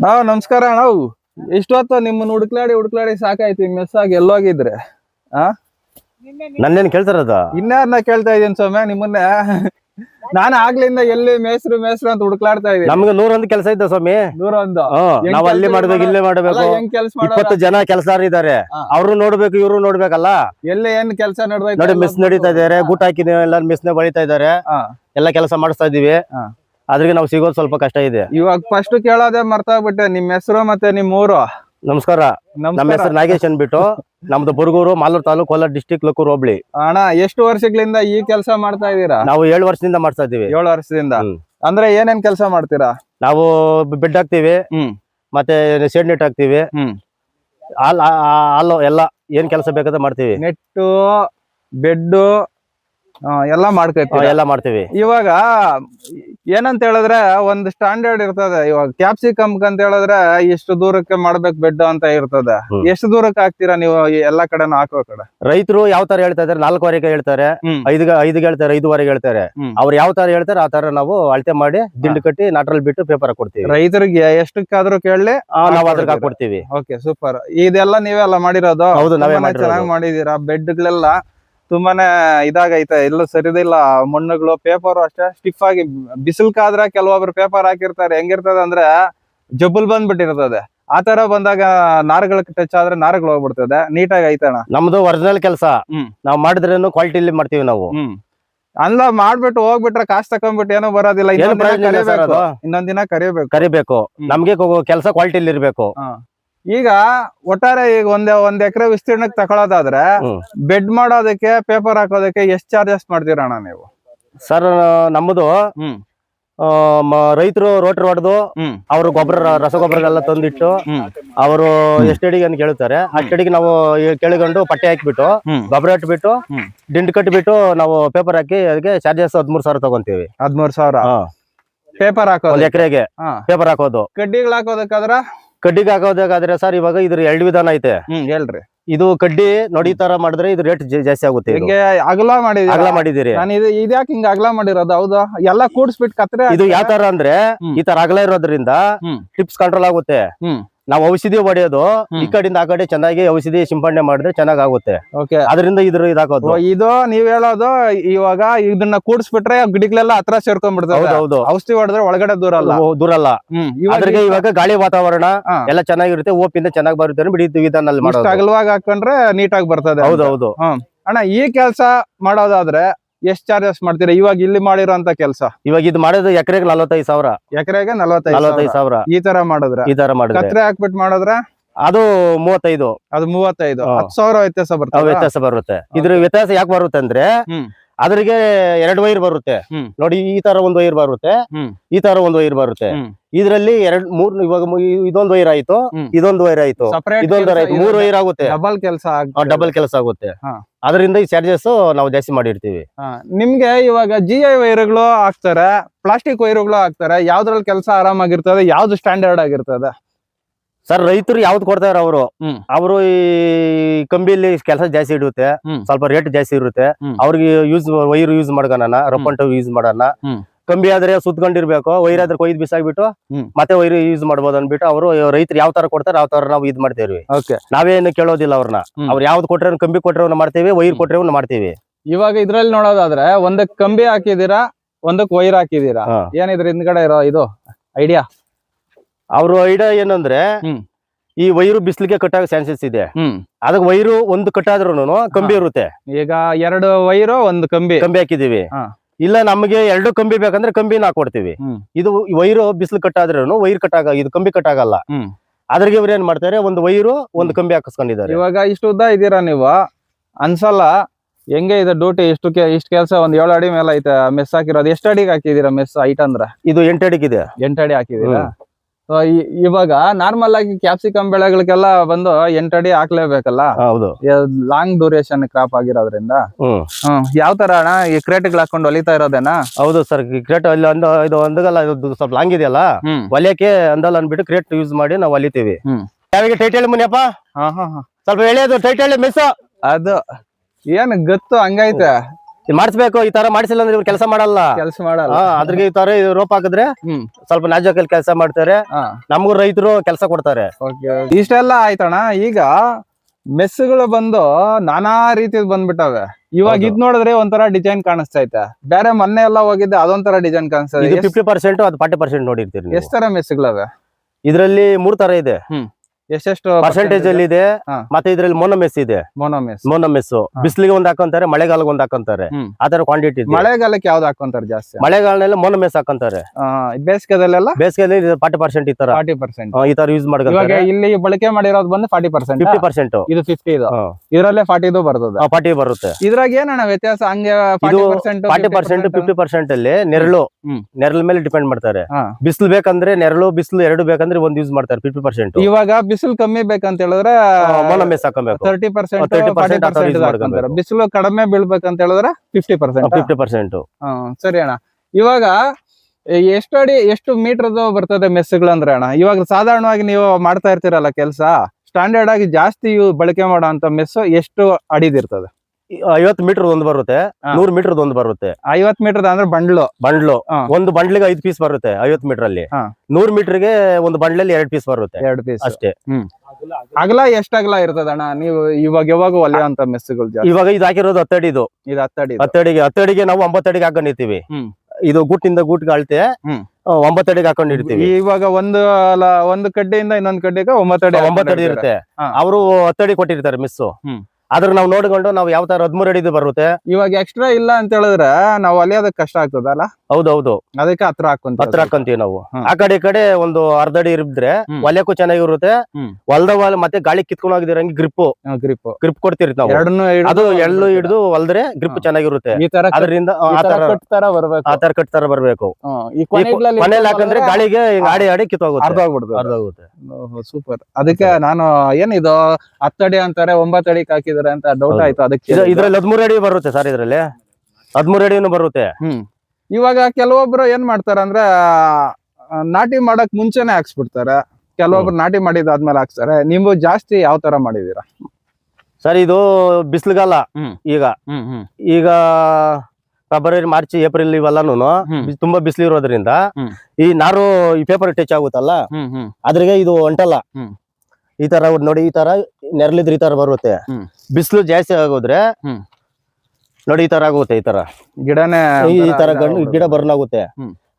ಹಾ ನಮಸ್ಕಾರ ನಾವು ಇಷ್ಟೊತ್ತು ನಿಮ್ಮನ್ನ ಹುಡುಕ್ಲಾಡಿ ಹುಡುಕ್ಲಾಡಿ ಸಾಕಾಯ್ತು ಮಿಸ್ ಆಗಿ ಎಲ್ಲೋಗಿದ್ರೆ. ಆ? ನನ್ನೇನ್ ಕೇಳ್ತಾರದ ಇನ್ಯಾರನ್ನ ಕೇಳ್ತಾ ಇದೀನಿ ಸೌಮ್ಯ ನಿಮ್ಮನ್ನ. ನಾನು ಆಗ್ಲಿಂದ ಎಲ್ಲಿ ಮೇಸ್ರು ಮೇಸ್ರು ಅಂತ ಹುಡುಕ್ಲಾಡ್ತಾ ಇದ್ದೀನಿ. ನಮ್ಗೆ ನೂರೊಂದು ಕೆಲಸ ಇದ್ದ ಸ್ವಾಮಿ ನೂರೊಂದು. ನಾವ್ ಅಲ್ಲಿ ಮಾಡ್ಬೇಕು ಇಲ್ಲೇ ಮಾಡ್ಬೇಕು. ಇಪ್ಪತ್ತು ಜನ ಕೆಲಸದಾರ ಇದಾರೆ. ಅವ್ರು ನೋಡ್ಬೇಕು ಇವ್ರು ನೋಡ್ಬೇಕಲ್ಲ? ಎಲ್ಲಿ ಏನ್ ಕೆಲಸ ನೋಡಿ ಮಿಸ್ ನಡೀತಾ ಇದಾರೆ ಗೂಟ್ ಹಾಕಿದೀವಿ ಎಲ್ಲ ಮಿಸ್ನ ಬಳಿತಾ ಇದಾರೆ. ಎಲ್ಲ ಕೆಲಸ ಮಾಡಿಸ್ತಾ ಇದೀವಿ. ಅದ್ರಿಗೆ ನಾವು ಸಿಗೋದು ಸ್ವಲ್ಪ ಕಷ್ಟ ಇದೆ. ಇವಾಗ ಫಸ್ಟ್ ಕೇಳೋದೇ ಮರ್ತಾಗ್ಬಿಟ್ಟೆ ನಿಮ್ ಹೆಸರು ಮತ್ತೆ ನಿಮ್ ಊರು? ನಮಸ್ಕಾರ. ನಮ್ಮ ನಮಸ್ಕಾರ ಹೆಸರು ನಾಗೇಶ್ ಅನ್ಬಿಟ್ಟು ನಮ್ದು ಬುರ್ಗೂರು ಮಾಲೂರು ತಾಲೂಕು ಕೋಲಾರ ಡಿಸ್ಟಿಕ್ ಲಕ್ಕೂರ್ ಹೋಬ್ಳಿ. ಅಣ್ಣ ಎಷ್ಟು ವರ್ಷಗಳಿಂದ ಈ ಕೆಲಸ ಮಾಡ್ತಾ ಇದೀರಾ ನಾವು ಏಳು ವರ್ಷದಿಂದ ಮಾಡ್ತಾ ಇದೀವಿ ಏಳು ವರ್ಷದಿಂದ. ಅಂದ್ರೆ ಏನೇನ್ ಕೆಲಸ ಮಾಡ್ತೀರಾ? ನಾವು ಬೆಡ್ ಹಾಕ್ತಿವಿ. ಹ್ಮ್. ಮತ್ತೆ ಶೆಡ್ ನೆಟ್ ಹಾಕ್ತಿವಿ. ಹ್ಮ್. ಹಾಲ್ ಹಾಲು ಎಲ್ಲ ಏನ್ ಕೆಲಸ ಬೇಕಾದ್ರೆ ಮಾಡ್ತೀವಿ. ನೆಟ್ಟು ಬೆಡ್ಡು ಎಲ್ಲ ಹಾ, ಮಾಡ್ಕೊತೀವಿ ಎಲ್ಲ ಮಾಡ್ತೀವಿ. ಇವಾಗ ಏನಂತ ಹೇಳಿದ್ರೆ ಒಂದು ಸ್ಟ್ಯಾಂಡರ್ಡ್ ಇರ್ತದೆ. ಇವಾಗ ಕ್ಯಾಪ್ಸಿಕಮ್ ಅಂತ ಹೇಳಿದ್ರೆ ಎಷ್ಟು ದೂರಕ್ಕೆ ಮಾಡ್ಬೇಕು ಬೆಡ್ ಅಂತ ಇರ್ತದೆ. ಎಷ್ಟು ದೂರಕ್ಕೆ ಹಾಕ್ತೀರಾ ನೀವು ಎಲ್ಲಾ ಕಡೆನೂ ಹಾಕೋ ಕಡೆ? ರೈತರು ಯಾವ ತರ ಹೇಳ್ತಾ ಇದಾರೆ? ನಾಲ್ಕುವರೆಗೆ ಹೇಳ್ತಾರೆ. ಐದು ಐದು ಹೇಳ್ತಾರೆ ಐದುವರೆಗೆ ಹೇಳ್ತಾರೆ. ಅವ್ರು ಯಾವ ತರ ಹೇಳ್ತಾರೆ ಆ ತರ ನಾವು ಅಳತೆ ಮಾಡಿ ದಿಂಡು ಕಟ್ಟಿ ನಾಟ್ರಲ್ಲಿ ಬಿಟ್ಟು ಪೇಪರ್ ಕೊಡ್ತೀವಿ ರೈತರಿಗೆ ಎಷ್ಟಕ್ಕಾದ್ರೂ ಕೇಳಲಿ ನಾವು ಅದ್ರಿಗೆ ಹಾಕೊಡ್ತೀವಿ. ಓಕೆ ಸೂಪರ್ ಇದೆಲ್ಲ ನೀವೆಲ್ಲ ಮಾಡಿರೋದು? ಹೌದು, ನಾವೇ. ಚೆನ್ನಾಗಿ ಮಾಡಿದೀರಾ? ಬೆಡ್ಗಳೆಲ್ಲ ತುಂಬಾನೇ ಇದಾಗೈತೆ. ಎಲ್ಲ ಸರಿದಿಲ್ಲ. ಮಣ್ಣುಗಳು ಪೇಪರ್ ಅಷ್ಟೇ. ಸ್ಟಿಫ್ ಆಗಿ ಬಿಸಿಲ್ಕಾದ್ರೆ ಕೆಲವೊಬ್ರು ಪೇಪರ್ ಹಾಕಿರ್ತಾರೆ. ಹೆಂಗಿರ್ತದೆ ಅಂದ್ರೆ ಜಬ್ಬಲ್ ಬಂದ್ಬಿಟ್ಟಿರ್ತದೆ. ಆ ತರ ಬಂದಾಗ ನಾರುಗಳು ಟಚ್ ಆದ್ರೆ ನಾರುಗಳು ಹೋಗ್ಬಿಡ್ತದೆ. ನೀಟಾಗಿ ಐತಣ್ಣ ನಮ್ದು ಒರಿಜಿನಲ್ ಕೆಲಸ. ನಾವು ಮಾಡಿದ್ರೇನು ಕ್ವಾಲಿಟಿಲಿ ಮಾಡ್ತೀವಿ ನಾವು. ಅಲ್ಲ ಮಾಡ್ಬಿಟ್ಟು ಹೋಗ್ಬಿಟ್ರೆ ಕಾಸ್ ತಕೊಂಡ್ಬಿಟ್ಟು ಏನೋ ಬರೋದಿಲ್ಲ. ಇನ್ನೊಂದಿನ ಇನ್ನೊಂದ್ ದಿನ ಕರಿಬೇಕು. ಕರಿಬೇಕು. ನಮ್ಗೆ ಕೆಲಸ ಕ್ವಾಲಿಟಿಲಿ ಇರ್ಬೇಕು ಈಗ ಒಟ್ಟಾರೆ ಈಗ ಒಂದೇ ಒಂದ್ ಎಕರೆ ವಿಸ್ತೀರ್ಣಕ್ಕೆ ತಗೊಳೋದಾದ್ರೆ ಬೆಡ್ ಮಾಡೋದಕ್ಕೆ ಪೇಪರ್ ಹಾಕೋದಕ್ಕೆ ಎಷ್ಟ್ ಚಾರ್ಜಸ್ ಮಾಡ್ತೀರಣ್ಣ ನೀವು? ಸರ್ ನಮ್ಮದು ರೈತರು ರೋಟರ್ ಹೊಡೆದು ಅವರು ಗೊಬ್ಬರ ಎಲ್ಲಾ ತಂದಿಟ್ಟು ಅವರು ಎಷ್ಟಡಿಗೆ ಅಂತ ಕೇಳ್ತಾರೆ. ಅಷ್ಟಡಿಗೆ ನಾವು ಕೇಳಿಕೊಂಡು ಕೆಳಗಂಡು ಪಟ್ಟೆ ಹಾಕ್ಬಿಟ್ಟು ಗೊಬ್ಬರ ಇಟ್ಬಿಟ್ಟು ದಿಂಡ್ ಕಟ್ಟಿಬಿಟ್ಟು ನಾವು ಪೇಪರ್ ಹಾಕಿ ಅದಕ್ಕೆ ಚಾರ್ಜಸ್ ಹದಿಮೂರು ಸಾವಿರ ತಗೊಂತೀವಿ. ಹದಿಮೂರು ಸಾವಿರ. ಪೇಪರ್ ಹಾಕೋದು? ಎಕರೆಗೆ ಪೇಪರ್ ಹಾಕೋದು. ಕಡ್ಡಿಗಳು ಹಾಕೋದಕ್ಕಾದ್ರ? ಕಡ್ಡಿಗೆ ಹಾಕೋದಾಗಾದ್ರೆ ಸರ್ ಇವಾಗ ಇದ್ರ ಎರಡು ವಿಧಾನ ಐತೆ. ಹ್ಮ್ ಹೇಳ್ರಿ. ಇದು ಕಡ್ಡಿ ನೋಡಿ ತರ ಮಾಡಿದ್ರೆ ಇದು ರೇಟ್ ಜಾಸ್ತಿ ಆಗುತ್ತೆ ಇದು. ಹಿಂಗೆ ಅಗಲ ಮಾಡಿದೀರ? ಅಗಲ ಮಾಡಿದಿರಿ. ನಾನು ಇದು ಇದ್ಯಾಕೆ ಹಿಂಗ ಅಗಲ ಮಾಡಿರೋದು? ಹೌದಾ? ಎಲ್ಲಾ ಕೂಡಿಸ್ಬಿಟ್ಟು ಕತ್ರೆ ಇದು ಯಾವ ತರ ಅಂದ್ರೆ ಹ್ಮ್. ಈ ತರ ಅಗಲ ಇರೋದ್ರಿಂದ ಹ್ಮ್. ಟಿಪ್ಸ್ ಕಂಟ್ರೋಲ್ ಆಗುತ್ತೆ. ಹ್ಮ್. ನಾವು ಔಷಧಿ ಹೊಡೆಯೋದು. ಈ ಕಡೆಯಿಂದ ಆ ಕಡೆ ಚೆನ್ನಾಗಿ ಔಷಧಿ ಸಿಂಪಡಣೆ ಮಾಡಿದ್ರೆ ಚೆನ್ನಾಗ್ ಆಗುತ್ತೆ ಅದರಿಂದ ಇದ್ರ ಇದಾಕೋದು ಇದು ನೀವ್ ಹೇಳೋದು ಇವಾಗ ಇದನ್ನ ಕೂಡಿಸ್ಬಿಟ್ರೆ ಗಿಡಗಳೆಲ್ಲ ಹತ್ರ ಸೇರ್ಕೊಂಡ್ಬಿಡ್ತವೆ ಹೌದು ಹೌದು ಔಷಧಿ ಹೊಡೆದ್ರೆ ಒಳಗಡೆ ದೂರ ಅಲ್ಲ. ದೂರ ಅಲ್ಲ. ಅದ್ರಿಗೆ ಇವಾಗ ಗಾಳಿ ವಾತಾವರಣ. ಎಲ್ಲ ಚೆನ್ನಾಗಿರುತ್ತೆ ಓಪಿಂದ ಚೆನ್ನಾಗಿ ಬರುತ್ತೆ ಬಿಡಿ ಇಷ್ಟ ಮಾಡೋದು. ಅಗಲವಾಗಿ ಹಾಕೊಂಡ್ರೆ ನೀಟಾಗಿ ಬರ್ತದೆ ಹೌದು. ಹೌದು ಅಣ್ಣ ಈ ಕೆಲ್ಸ ಮಾಡೋದಾದ್ರೆ ಎಷ್ಟ್ ಚಾರ್ಜಸ್ ಮಾಡ್ತೀರಾ? ಇವಾಗ ಇಲ್ಲಿ ಮಾಡಿರೋಂತ ಕೆಲಸ. ಇವಾಗ ಇದು ಮಾಡೋದು ಎಕರೆಗೆ ನಲವತ್ತೈದು ಸಾವಿರ. ಎಕರೆಗೆ ನಲವತ್ತೈದು ಸಾವಿರ. ಈ ತರ ಮಾಡಿದ್ರೆ? ಈ ತರ ಮಾಡಿದ್ರೆ. ಕತ್ರೆ ಹಾಕ್ಬಿಟ್ಟು ಮಾಡಿದ್ರ? ಅದು ಮೂವತ್ತೈದು. ಅದು ಮೂವತ್ತೈದು. ಹತ್ತು ಸಾವಿರ ವ್ಯತ್ಯಾಸ ಬರುತ್ತೆ ವ್ಯತ್ಯಾಸ ಬರುತ್ತೆ. ಇದ್ರ ವ್ಯತ್ಯಾಸ ಯಾಕೆ ಬರುತ್ತೆ ಅಂದ್ರೆ. ಅದ್ರಿಗೆ ಎರಡು ವೈರ್ ಬರುತ್ತೆ. ನೋಡಿ ಈ ತರ ಒಂದು ವೈರ್ ಬರುತ್ತೆ. ಈ ತರ ಒಂದು ವೈರ್ ಬರುತ್ತೆ. ಇದರಲ್ಲಿ ಎರಡ್ ಮೂರ್ ಇವಾಗ ಇದೊಂದು ವೈರ್ ಆಯ್ತು. ಇದೊಂದು ವೈರ್ ಆಯ್ತು. ಇದೊಂದು ವೈರ್ ಆಯ್ತು. ಮೂರ್ ವೈರ್ ಆಗುತ್ತೆ. ಡಬಲ್ ಕೆಲಸ ಡಬಲ್ ಕೆಲಸ ಆಗುತ್ತೆ. ಅದರಿಂದ ಈ ಚಾರ್ಜಸ್ ನಾವು ಜಾಸ್ತಿ ಮಾಡಿರ್ತೀವಿ. ನಿಮ್ಗೆ ಇವಾಗ ಜಿ ಐ ವೈರ್ಗಳು ಹಾಕ್ತಾರೆ ಪ್ಲಾಸ್ಟಿಕ್ ವೈರ್ಗಳು ಹಾಕ್ತಾರೆ ಯಾವ್ದ್ರಲ್ಲಿ ಕೆಲಸ ಆರಾಮಾಗಿರ್ತದೆ ಯಾವ್ದು ಸ್ಟ್ಯಾಂಡರ್ಡ್ ಆಗಿರ್ತದೆ? ಸರ್ ರೈತರು ಯಾವ್ದು ಕೊಡ್ತಾರೆ ಅವರು. ಅವರು ಈ ಕಂಬಿಯಲ್ಲಿ ಕೆಲಸ ಜಾಸ್ತಿ ಇಡುತ್ತೆ ಸ್ವಲ್ಪ ರೇಟ್ ಜಾಸ್ತಿ ಇರುತ್ತೆ. ಅವ್ರಿಗೆ ಯೂಸ್ ವೈರ್ ಯೂಸ್ ಮಾಡ್ಕೊಣ ರಪ್ಪಂಟ ಯೂಸ್ ಮಾಡೋಣ. ಕಂಬಿ ಆದ್ರೆ ಸುತ್ಕೊಂಡಿರ್ಬೇಕು ವೈರ್ ಆದ್ರೆ ಕೊಯ್ದು ಬಿಸಾಕ್ಬಿಟ್ಟು. ಮತ್ತೆ ವೈರ್ ಯೂಸ್ ಮಾಡ್ಬೋದು ಅನ್ಬಿಟ್ಟು ಅವರು ರೈತರು ಯಾವ ತರ ಕೊಡ್ತಾರೆ ಯಾವ ತರ ನಾವು ಇದ್ ಮಾಡ್ತೇವೆ ನಾವೇನು ಕೇಳೋದಿಲ್ಲ ಅವ್ರನ್ನ. ಅವ್ರು ಯಾವ್ದು ಕೊಟ್ರೆ ಕಂಬಿ ಕೊಟ್ರೆ ಮಾಡ್ತೇವೆ ವೈರ್ ಕೊಟ್ರೆ ಮಾಡ್ತೀವಿ. ಇವಾಗ ಇದ್ರಲ್ಲಿ ನೋಡೋದಾದ್ರೆ ಒಂದಕ್ ಕಂಬಿ ಹಾಕಿದೀರಾ ಒಂದಕ್ ವೈರ್ ಹಾಕಿದೀರಾ. ಏನಿದ್ರ ಹಿಂದ್ಗಡೆ ಇರೋ ಇದು ಐಡಿಯಾ ಅವ್ರ ಐಡಿಯಾ ಏನಂದ್ರೆ. ಈ ವೈರು ಬಿಸಿಲಿಗೆ ಕಟ್ಟಾಗ ಚಾನ್ಸಸ್ ಇದೆ. ಅದಕ್ಕೆ ವೈರು ಒಂದು ಕಟ್ಟಾದ್ರೂ ಕಂಬಿ ಇರುತ್ತೆ. ಈಗ ಎರಡು ವೈರು ಒಂದು ಕಂಬಿ. ಕಂಬಿ ಹಾಕಿದೀವಿ. ಇಲ್ಲ ನಮಗೆ ಎರಡು ಕಂಬಿ ಬೇಕಂದ್ರೆ ಕಂಬಿನ ಹಾಕೊಡ್ತೀವಿ. ಇದು ವೈರು ಬಿಸಿಲು ಕಟ್ಟಾದ್ರೂ ವೈರ್ ಕಟ್ಟಾಗ ಇದು ಕಂಬಿ ಕಟ್ಟಾಗಲ್ಲ. ಆಗಲ್ಲ ಅದ್ರಿಗೆ ಇವ್ರು ಏನ್ ಮಾಡ್ತಾರೆ ಒಂದು ವೈರು ಒಂದು ಕಂಬಿ ಹಾಕಿಸ್ಕೊಂಡಿದ್ದಾರೆ. ಇವಾಗ ಇಷ್ಟು ಉದ್ದ ಇದ್ದೀರಾ ನೀವು? ಅನ್ಸಲ್ಲ ಹೆಂಗೆ ಇದೆ ಡ್ಯೂಟಿ ಇಷ್ಟು ಇಷ್ಟು ಕೆಲಸ ಒಂದ್ ಏಳು ಅಡಿ ಮೇಲೆ ಐತೆ ಮೆಸ್ ಹಾಕಿರೋದು. ಎಷ್ಟು ಅಡಿಗೆ ಹಾಕಿದೀರಾ ಮೆಸ್ ಐಟ್ ಅಂದ್ರೆ? ಇದು ಎಂಟು ಇದೆ ಎಂಟು ಅಡಿ ಹಾಕಿದೀರಾ ಇವಾಗ ನಾರ್ಮಲ್ ಆಗಿ ಕ್ಯಾಪ್ಸಿಕಮ್ ಬೆಳೆಗಳಿಗೆಲ್ಲ ಬಂದು ಎಂಟಡಿ ಅಡಿ ಹಾಕ್ಲೇಬೇಕಲ್ಲ? ಹೌದು. ಲಾಂಗ್ ಡ್ಯೂರೇಷನ್ ಕ್ರಾಪ್ ಆಗಿರೋದ್ರಿಂದ. ಯಾವ ತರ ಅಣ್ಣ? ಈ ಕ್ರೇಟ್ಗಳು ಹಾಕೊಂಡು ಹೊಲಿತಾ ಇರೋದೇನಾ? ಹೌದು ಸರ್ ಕ್ರೇಟ್ ಅಲ್ಲಿ ಒಂದು ಇದು ಒಂದಗಲ್ಲ ಇದು ಸ್ವಲ್ಪ ಲಾಂಗ್ ಇದೆಯಲ್ಲ? ಹೊಲಿಯಕ್ಕೆ ಅಂದಲ್ಲ ಅನ್ಬಿಟ್ಟು ಕ್ರೇಟ್ ಯೂಸ್ ಮಾಡಿ ನಾವು ಹೊಲಿತೀವಿ. ಯಾವಾಗ ಟೈಟ್ ಹೇಳಿ ಮುನಿಯಪ್ಪ? ಸ್ವಲ್ಪ ಎಳೆಯೋದು ಟೈಟ್ ಹೇಳಿ ಮಿಸ್ ಅದು ಏನ್ ಗೊತ್ತು ಹಂಗೈತೆ? ಮಾಡಿಸ್ಬೇಕು ಈ ತರ ಮಾಡಿಸಿಲ್ಲ ಅಂದ್ರೆ ಇವ್ರು ಕೆಲಸ ಮಾಡಲ್ಲ. ಕೆಲಸ ಮಾಡಲ್ಲ. ಹಾ, ಅದ್ರಿಗೆ ಈ ತರ ರೋಪ್ ಹಾಕಿದ್ರೆ ಹ್ಮ್. ಸ್ವಲ್ಪ ನಾಜಕಲ್ಲಿ ಕೆಲಸ ಮಾಡ್ತಾರೆ. ನಮ್ಗೂ ನಮಗೂ ರೈತರು ಕೆಲಸ ಕೊಡ್ತಾರೆ. ಓಕೆ ಇಷ್ಟೆಲ್ಲ ಆಯ್ತಣ್ಣ. ಈಗ ಮೆಸ್ಸುಗಳು ಬಂದು ನಾನಾ ರೀತಿ ಬಂದ್ಬಿಟ್ಟವೆ. ಇವಾಗ ಹೌದು. ಇದ್ ನೋಡಿದ್ರೆ ಒಂಥರ ಡಿಸೈನ್ ಕಾಣಿಸ್ತೈತೆ ಬೇರೆ ಮೊನ್ನೆ ಎಲ್ಲ ಹೋಗಿದ್ದೆ ಅದೊಂಥರ ಡಿಸೈನ್ ಇದು. ಕಾಣಿಸ್ತದೆ ಫಿಫ್ಟಿ ಪರ್ಸೆಂಟ್ ಅದು ಫಾರ್ಟಿ ಪರ್ಸೆಂಟ್ ನೋಡಿರ್ತೀರಿ ನೀವು. ಎಷ್ಟ್ ತರ ಮೆಸ್ಸುಗಳವೆ? ಇದರಲ್ಲಿ ಮೂರ್ ತರ ಇದೆ. ಎಷ್ಟೆಷ್ಟು ಪರ್ಸೆಂಟೇಜ್ ಅಲ್ಲಿ ಇದೆ. ಮತ್ತೆ ಇದ್ರಲ್ಲಿ ಮೊನೊಮೆಸ್ ಇದೆ. ಮೊನೊಮೆಸ್ ಮೊನೊಮೆಸ್ ಮೊನೊ ಮೆಸ್ ಬಿಸಿಲಿಗೆ ಒಂದ್ ಹಾಕೊಂತಾರೆ ಮಳೆಗಾಲಕ್ಕೆ ಒಂದ್ ಹಾಕೊಂತಾರೆ. ಆತರ ಕ್ವಾಂಟಿಟಿ ಮಳೆಗಾಲಕ್ಕೆ ಯಾವ್ದು ಹಾಕೊಂತಾರೆ ಜಾಸ್ತಿ? ಮಳೆಗಾಲದಲ್ಲಿ ಮೊನೊಮೆಸ್ ಹಾಕೊಂತಾರೆ. ಆ, ಬೇಸಿಗೆದಲ್ಲೆಲ್ಲ? ಬೇಸಿಗೆಯಲ್ಲಿ ಫಾರ್ಟಿ ಪರ್ಸೆಂಟ್ ಈ ತರ ಫಾರ್ಟಿ ಪರ್ಸೆಂಟ್ ಈ ತರ ಯೂಸ್ ಇವಾಗ ಮಾಡ್ಕೊಂತಾರೆ ಇಲ್ಲಿ ಬಳಕೆ ಮಾಡಿರೋದು ಬಂದು ಫಾರ್ಟಿ ಪರ್ಸೆಂಟ್ ಫಿಫ್ಟಿ ಪರ್ಸೆಂಟ್ ಇದು ಫಿಫ್ಟಿ ಇದು. ಇದ್ರಲ್ಲೇ ಫಾರ್ಟಿದು ಬರ್ತದೆ. ಫಾರ್ಟಿ ಬರುತ್ತೆ. ಇದ್ರಾಗ ಏನಣ್ಣ ವ್ಯತ್ಯಾಸ? ಹಂಗೆ ಫಾರ್ಟಿ ಪರ್ಸೆಂಟ್ ಫಿಫ್ಟಿ ಪರ್ಸೆಂಟ್ ಅಲ್ಲಿ ನೆರಳು. ನೆರಳು ಮೇಲೆ ಡಿಪೆಂಡ್ ಮಾಡ್ತಾರೆ. ಬಿಸಿಲು ಬೇಕಂದ್ರೆ ನೆರಳು ಬಿಸಿಲು ಎರಡು ಬೇಕಂದ್ರೆ ಒಂದ್ ಯೂಸ್ ಮಾಡ್ತಾರೆ ಫಿಫ್ಟಿ ಪರ್ಸೆಂಟ್ ಇವಾಗ ಬಿಸಿಲು ಕಮ್ಮಿ ಬೇಕಂತ ಹೇಳಿದ್ರೆ ತರ್ಟಿ ಪರ್ಸೆಂಟ್ 30% ಫಾರ್ಟಿ ಪರ್ಸೆಂಟ್. ಬಿಸಿಲು ಕಡಿಮೆ ಬೀಳ್ಬೇಕಂತ ಹೇಳಿದ್ರೆ ಫಿಫ್ಟಿ ಪರ್ಸೆಂಟ್ ಫಿಫ್ಟಿ ಪರ್ಸೆಂಟ್ ಸರಿ ಅಣ್ಣ. ಇವಾಗ ಎಷ್ಟು ಅಡಿ ಎಷ್ಟು ಮೀಟರ್ದು ಬರ್ತದೆ ಮೆಸ್ಗಳು ಅಂದ್ರೆ ಅಣ್ಣ? ಇವಾಗ ಸಾಧಾರಣವಾಗಿ ನೀವು ಮಾಡ್ತಾ ಇರ್ತೀರಲ್ಲ ಕೆಲಸ ಸ್ಟ್ಯಾಂಡರ್ಡ್ ಆಗಿ ಜಾಸ್ತಿ ಬಳಕೆ ಮಾಡೋ ಅಂತ ಮೆಸ್ಸು ಎಷ್ಟು ಅಡಿದಿರ್ತದೆ? ಐವತ್ತು ಮೀಟರ್ ಒಂದು ಬರುತ್ತೆ. ನೂರ್ ಮೀಟರ್ ಒಂದು ಬರುತ್ತೆ. ಐವತ್ ಮೀಟರ್ ಅಂದ್ರೆ ಬಂಡ್ಲು. ಬಂಡ್ಲು. ಒಂದು ಬಂಡ್ಲಿಗೆ ಐದು ಪೀಸ್ ಬರುತ್ತೆ ಐವತ್ ಮೀಟರ್ ಅಲ್ಲಿ. ನೂರು ಮೀಟರ್ ಮೀಟರ್ಗೆ ಒಂದು ಬಂಡ್ಲಲ್ಲಿ ಎರಡ್ ಪೀಸ್ ಬರುತ್ತೆ. ಎರಡು ಪೀಸ್ ಅಷ್ಟೇ. ಅಗಲ ಎಷ್ಟ್ ಅಗಲ ಇರ್ತದಣ್ಣ ನೀವು ಇವಾಗ ಯಾವಾಗ ಒಲೆಯುವಂತ ಮೆಸ್ಸುಗಳು ಜಾಸ್ತಿ. ಇವಾಗ ಇದು ಹಾಕಿರೋದು ಹತ್ತಡಿದು. ಇದು ಹತ್ತಡಿ ಹತ್ತಡಿಗೆ ಹತ್ತಡಿಗೆ ನಾವು ಒಂಬತ್ತಡಿಗೆ ಹಾಕೊಂಡಿರ್ತೀವಿ. ಇದು ಗುಟ್ಟಿಂದ ಗುಟ್ಗೆ ಅಳತೆ ಒಂಬತ್ತಡಿಗೆ ಹಾಕೊಂಡು ಒಂಬತ್ತಡಿಗೆ ಹಾಕೊಂಡಿರ್ತೀವಿ ಇವಾಗ ಒಂದು ಅಲ್ಲ ಒಂದು ಕಡ್ಡೆಯಿಂದ ಇನ್ನೊಂದ್ ಕಡ್ಡೆಗೆ ಒಂಬತ್ತಡಿ ಒಂಬತ್ತಡಿ ಇರುತ್ತೆ. ಅವರು ಹತ್ತಡಿ ಕೊಟ್ಟಿರ್ತಾರೆ ಮಿಸ್ ಅದ್ರ ನಾವು ನೋಡ್ಕೊಂಡು ನಾವು ಯಾವ ತರ ಹದ್ಮೂರ್ ಅಡಿದು ಬರುತ್ತೆ. ಇವಾಗ ಎಕ್ಸ್ಟ್ರಾ ಇಲ್ಲ ಅಂತ ಹೇಳಿದ್ರೆ ನಾವು ಒಲೆಯೋದಕ್ ಕಷ್ಟ ಆಗ್ತದಲ್ಲ ಹೌದೌದು ಅದಕ್ಕೆ ಹತ್ರ ಹಾಕೊಂತ ಹತ್ರ ಹಾಕೊಂತೀವಿ ನಾವು. ಆ ಕಡೆ ಈ ಕಡೆ ಒಂದು ಅರ್ಧ ಅಡಿ ಇರಿದ್ರೆ. ಒಲೆಕ್ಕೂ ಚೆನ್ನಾಗಿರುತ್ತೆ ಹೊಲದ ಹೊಲ ಮತ್ತೆ ಗಾಳಿ ಕಿತ್ಕೊಂಡು ಹೋಗಿದಿರಂಗೆ ಗ್ರಿಪ್ ಗ್ರಿಪ್ ಗ್ರಿಪ್ ಕೊಡ್ತಿರ್ತ ನಾವು. ಎರಡನ್ನು ಅದು ಎಳ್ಳು ಹಿಡಿದು ಹೊಲ್ದ್ರೆ ಗ್ರಿಪ್ ಚೆನ್ನಾಗಿರುತ್ತೆ. ಅದರಿಂದ ಆ ತರ ಕಟ್ ತರ ಬರ್ಬೇಕು. ಮನೇಲಿ ಹಾಕಂದ್ರೆ ಗಾಳಿಗೆ ಆಡಿ ಆಡಿ ಕಿತ್ತೋಗುತ್ತೆ ಅರ್ಧ ಅರ್ಧ ಹೋಗುತ್ತೆ ಸೂಪರ್ ಅದಕ್ಕೆ ನಾನು ಏನಿದು ಹತ್ತಡಿ ಅಂತಾರೆ ಒಂಬತ್ತಡಿಗೆ ಹಾಕಿದಾರೆ ಅಂತ ಡೌಟ್. ಆಯ್ತು ಅದಕ್ಕೆ ಇದು- ಇದ್ರಲ್ಲಿ ಹದ್ಮೂರ್ ಅಡಿ ಬರುತ್ತೆ ಸರ್ ಇದ್ರಲ್ಲಿ. ಹದ್ಮೂರ್ ಅಡಿನೂ ಬರುತ್ತೆ. ಹ್ಮ್. ಇವಾಗ ಕೆಲವೊಬ್ರು ಏನ್ ಮಾಡ್ತಾರೆ ಅಂದ್ರೆ ನಾಟಿ ಮಾಡಕ್ ಮುಂಚೆನೆ ಹಾಕ್ಸ್ಬಿಡ್ತಾರೆ. ಕೆಲವೊಬ್ರು ನಾಟಿ ಮಾಡಿದಾದ್ಮೇಲೆ ಹಾಕ್ಸ್ತಾರೆ. ನೀವು ಜಾಸ್ತಿ ಯಾವ ತರ ಮಾಡಿದೀರಾ? ಸರ್ ಇದು ಬಿಸಿಲುಗಾಲ ಈಗ. ಈಗ ಫೆಬ್ರವರಿ ಮಾರ್ಚ್ ಏಪ್ರಿಲ್ ಇವೆಲ್ಲಾನು. ತುಂಬಾ ಬಿಸಿಲು ಇರೋದ್ರಿಂದ ಈ ನಾರು ಈ ಪೇಪರ್ ಟಚ್ ಆಗುತ್ತಲ್ಲ? ಅದ್ರಿಗೆ ಇದು ಅಂಟಲ್ಲ ಹ್ಮ್. ಈ ತರ ನೋಡಿ ಈ ತರ ನೆರಳಿದ್ರೆ ಈ ತರ ಬರುತ್ತೆ. ಬಿಸಿಲು ಜಾಸ್ತಿ ಆಗೋದ್ರೆ ನೋಡಿ ಈ ತರ ಆಗುತ್ತೆ ಈ ತರ. ಗಿಡನೇ ಈ ತರ ಗಂಡು ಗಿಡ ಬರ್ಲಾಗುತ್ತೆ.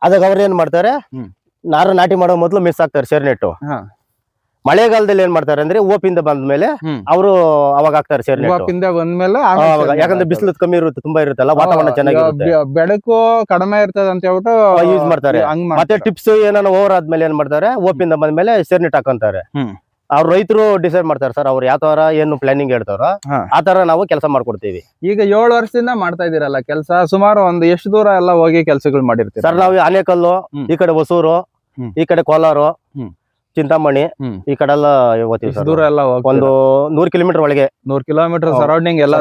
ಅದಾಗ ಅವ್ರು ಏನ್ ಮಾಡ್ತಾರೆ? ನಾರ ನಾಟಿ ಮಾಡೋ ಮೊದ್ಲು ಮಿಸ್ ಆಗ್ತಾರೆ ಸೇರ್ ನೆಟ್ಟು. ಮಳೆಗಾಲದಲ್ಲಿ ಏನ್ ಮಾಡ್ತಾರೆ ಅಂದ್ರೆ ಓಪಿಂದ ಬಂದ್ಮೇಲೆ ಮೇಲೆ ಅವರು ಅವಾಗ ಹಾಕ್ತಾರೆ ಸೇರ್ ಬಂದ್ಮೇಲೆ ಯಾಕಂದ್ರೆ. ಬಿಸಿಲು ಕಮ್ಮಿ ಇರುತ್ತೆ ತುಂಬಾ ಇರುತ್ತಲ್ಲ ವಾತಾವರಣ ಚೆನ್ನಾಗಿ ಬೆಳಕು ಕಡಿಮೆ ಇರ್ತದ ಅಂತ ಹೇಳ್ಬಿಟ್ಟು ಯೂಸ್ ಮಾಡ್ತಾರೆ. ಮತ್ತೆ ಟಿಪ್ಸ್ ಏನಾನ ಓವರ್ ಆದ್ಮೇಲೆ ಏನ್ ಮಾಡ್ತಾರೆ? ಓಪಿಂದ ಬಂದ್ಮೇಲೆ ಸೇರ್ನೆಟ್ ಹಾಕೊಂತಾರೆ. ಅವ್ರ ರೈತರು ಡಿಸೈಡ್ ಮಾಡ್ತಾರೆ ಸರ್ ಅವ್ರು ಯಾವ ತರ ಏನು ಪ್ಲಾನಿಂಗ್ ಹೇಳ್ತಾರೋ ಆತರ ಆ ತರ ನಾವು ಕೆಲಸ ಮಾಡ್ಕೊಡ್ತೀವಿ ಈಗ ಏಳು ವರ್ಷದಿಂದ ಮಾಡ್ತಾ ಇದೀರಲ್ಲ ಕೆಲಸ ಸುಮಾರು ಒಂದು ಎಷ್ಟು ದೂರ ಎಲ್ಲ ಹೋಗಿ ಕೆಲಸಗಳು ಮಾಡಿರ್ತೀವಿ ಸರ್ ನಾವು ಆನೇಕಲ್ಲು ಹ್ಮ್. ಈ ಕಡೆ ಹೊಸೂರು ಹ್ಮ್. ಈ ಕಡೆ ಕೋಲಾರು ಹ್ಮ್. ಚಿಂತಾಮಣಿ ಹ್ಮ್. ಈ ಕಡೆ ಎಲ್ಲ ಹೋಗ್ತೀವಿ ಸರ್ ದೂರ ಎಲ್ಲ ಒಂದು ನೂರ್ ಕಿಲೋಮೀಟರ್ ಒಳಗೆ ನೂರ್ ಕಿಲೋಮೀಟರ್ ಹೌದು. ಸರೌಂಡಿಂಗ್ ಎಲ್ಲ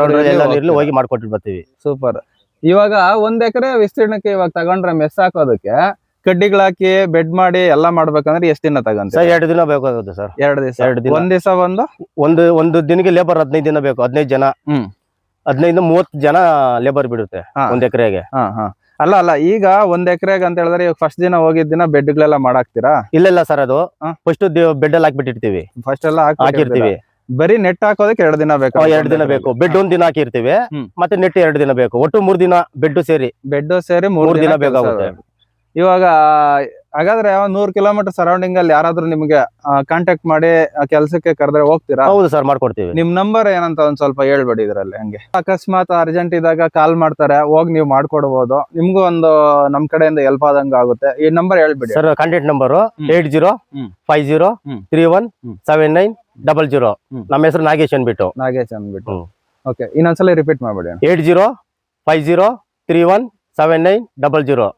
ಎಲ್ಲ ಹೋಗಿ ಮಾಡ್ಕೊಟ್ಟು ಬರ್ತೀವಿ ಸೂಪರ್ ಇವಾಗ ಒಂದ್ ಎಕರೆ ವಿಸ್ತೀರ್ಣಕ್ಕೆ ಇವಾಗ ತಗೊಂಡ್ರೆ ಮೆಸ್ ಹಾಕೋದಕ್ಕೆ ಕಡ್ಡಿಗಳು ಹಾಕಿ ಬೆಡ್ ಮಾಡಿ ಎಲ್ಲ ಮಾಡ್ಬೇಕಂದ್ರೆ ಎಷ್ಟ್ ದಿನ ತಗಂತ ಸರ್ ಎರಡು ದಿನ ಬೇಕಾಗುತ್ತೆ ಸರ್. ಎರಡ್ ದಿವಸ? ಎರಡು ದಿನ. ಒಂದ್ ದಿವಸ ಒಂದು? ಒಂದು ಒಂದು ದಿನಕ್ಕೆ ಲೇಬರ್ ಹದಿನೈದು ದಿನ ಬೇಕು ಹದಿನೈದು ಜನ. ಹ್ಮ್. ಹದಿನೈದು ಮೂವತ್ತು ಜನ ಲೇಬರ್ ಬಿಡುತ್ತೆ ಹಾ. ಒಂದ್ ಎಕರೆಗೆ. ಹಾ ಹಾ. ಅಲ್ಲ ಅಲ್ಲ ಈಗ ಒಂದ್ ಎಕರೆಗೆ ಅಂತ ಹೇಳಿದ್ರೆ ಈಗ ಫಸ್ಟ್ ದಿನ ಹೋಗಿದ್ ದಿನ ಬೆಡ್ಗಳೆಲ್ಲ ಮಾಡಾಕ್ತೀರಾ? ಇಲ್ಲ ಇಲ್ಲ ಸರ್ ಅದು ಹಾ. ಫಸ್ಟ್ ಬೆಡ್ ಅಲ್ಲಿ ಹಾಕ್ಬಿಟ್ಟಿರ್ತೀವಿ. ಫಸ್ಟ್ ಎಲ್ಲ ಹಾಕಿರ್ತೀವಿ ಹಾಕಿರ್ತೀವಿ. ಬರೀ ನೆಟ್ ಹಾಕೋದಕ್ಕೆ ಎರಡ್ ದಿನ ಬೇಕು ಎರಡು ದಿನ ಬೇಕು. ಬೆಡ್ ಒಂದ್ ದಿನ ಹಾಕಿರ್ತೀವಿ. ಹ್ಮ್. ಮತ್ತೆ ನೆಟ್ ಎರಡು ದಿನ ಬೇಕು. ಒಟ್ಟು ಮೂರ್ ದಿನ ಬೆಡ್ ಸೇರಿ. ಬೆಡ್ ಸೇರಿ ಮೂರ್ ಮೂರ್ ದಿನ ದಿನ ಬೇಕಾಗುತ್ತೆ. ಇವಾಗ ಹಾಗಾದ್ರೆ ನೂರ್ ಕಿಲೋಮೀಟರ್ ಸರೌಂಡಿಂಗ್ ಅಲ್ಲಿ ಯಾರಾದ್ರೂ ನಿಮ್ಗೆ ಕಾಂಟ್ಯಾಕ್ಟ್ ಮಾಡಿ ಕೆಲಸಕ್ಕೆ ಕರೆದ್ರೆ ಹೋಗ್ತೀರಾ ಹೌದು ಸರ್ ಮಾಡ್ಕೊಡ್ತೀವಿ ನಿಮ್ ನಂಬರ್ ಏನಂತ ಒಂದ್ ಸ್ವಲ್ಪ ಹೇಳ್ಬೇಡಿ ಇದ್ರಲ್ಲಿ ಹಂಗೆ ಅಕಸ್ಮಾತ್ ಅರ್ಜೆಂಟ್ ಇದ್ದಾಗ ಕಾಲ್ ಮಾಡ್ತಾರೆ ಹೋಗಿ ನೀವು ಮಾಡ್ಕೊಡ್ಬೋದು ನಿಮ್ಗೂ ಒಂದು ನಮ್ ಕಡೆಯಿಂದ ಹೆಲ್ಪ್ ಆದಂಗ ಆಗುತ್ತೆ ಈ ನಂಬರ್ ಹೇಳ್ಬಿಡಿ sir contact number. Eight zero. Five zero. Three one. Seven nine double zero. ನಮ್ಮ ಹೆಸರು ನಾಗೇಶ್ ಅನ್ಬಿಟ್ಟು ನಾಗೇಶ್ ಅನ್ಬಿಟ್ಟು. ಓಕೆ ಇನ್ನೊಂದ್ಸಲ ರಿಪೀಟ್ ಮಾಡ್ಬೇಡಿ eight zero five zero three one seven nine double zero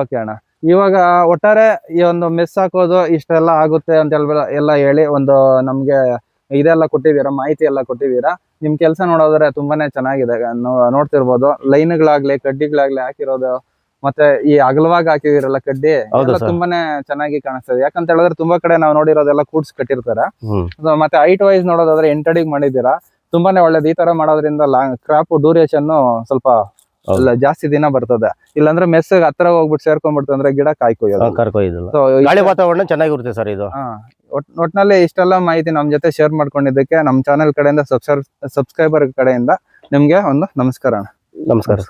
okay ಅಣ್ಣ. ಇವಾಗ ಒಟ್ಟಾರೆ ಈ ಒಂದು ಮೆಸ್ ಹಾಕೋದು ಇಷ್ಟೆಲ್ಲ ಆಗುತ್ತೆ ಅಂತ ಹೇಳ್ಬಿಟ್ಟು ಎಲ್ಲ ಹೇಳಿ ಒಂದು ನಮ್ಗೆ ಇದೆಲ್ಲ ಕೊಟ್ಟಿದ್ದೀರಾ ಮಾಹಿತಿ ಎಲ್ಲ ಕೊಟ್ಟಿದ್ದೀರಾ. ನಿಮ್ ಕೆಲಸ ನೋಡೋದ್ರೆ ತುಂಬಾನೇ ಚೆನ್ನಾಗಿದೆ. ನೋಡ್ತಿರ್ಬೋದು. ಲೈನ್ಗಳಾಗ್ಲಿ ಕಡ್ಡಿಗಳಾಗ್ಲಿ ಹಾಕಿರೋದು ಮತ್ತೆ ಈ ಅಗಲವಾಗಿ ಹಾಕಿದಿರಲ್ಲ ಕಡ್ಡಿ ತುಂಬಾನೇ ಚೆನ್ನಾಗಿ ಕಾಣಿಸ್ತದೆ. ಯಾಕಂತ ಹೇಳಿದ್ರೆ ತುಂಬಾ ಕಡೆ ನಾವು ನೋಡಿರೋದೆಲ್ಲ ಕೂಡ್ಸ್ ಕಟ್ಟಿರ್ತಾರೆ. ಮತ್ತೆ ಹೈಟ್ ವೈಸ್ ನೋಡೋದಾದ್ರೆ ಎಂಟಡಿಗೆ ಮಾಡಿದ್ದೀರಾ. ತುಂಬಾನೇ ಒಳ್ಳೇದು. ಈ ತರ ಮಾಡೋದ್ರಿಂದ ಲಾಂಗ್ ಕ್ರಾಪ್ ಡ್ಯೂರೇಷನ್ ಸ್ವಲ್ಪ ಇಲ್ಲ ಜಾಸ್ತಿ ದಿನ ಬರ್ತದೆ. ಇಲ್ಲಾಂದ್ರೆ ಮೆಸ್ ಹತ್ರ ಹೋಗ್ಬಿಟ್ಟು ಸೇರ್ಕೊಂಡ್ಬಿಡ್ತಂದ್ರೆ ಗಿಡ ಕಾಯಿ ಕೊಯ್ಯೋದು. ಗಾಳಿ ವಾತಾವರಣ ಚೆನ್ನಾಗಿರುತ್ತೆ ಸರ್ ಇದು. ಒಟ್ನಲ್ಲಿ ಇಷ್ಟೆಲ್ಲ ಮಾಹಿತಿ ನಮ್ ಜೊತೆ ಶೇರ್ ಮಾಡ್ಕೊಂಡಿದ್ದಕ್ಕೆ ನಮ್ ಚಾನೆಲ್ ಕಡೆಯಿಂದ ಸಬ್ಸ್ಕ್ರೈಬರ್ ಕಡೆಯಿಂದ ನಿಮ್ಗೆ ಒಂದು ನಮಸ್ಕಾರ ನಮಸ್ಕಾರ.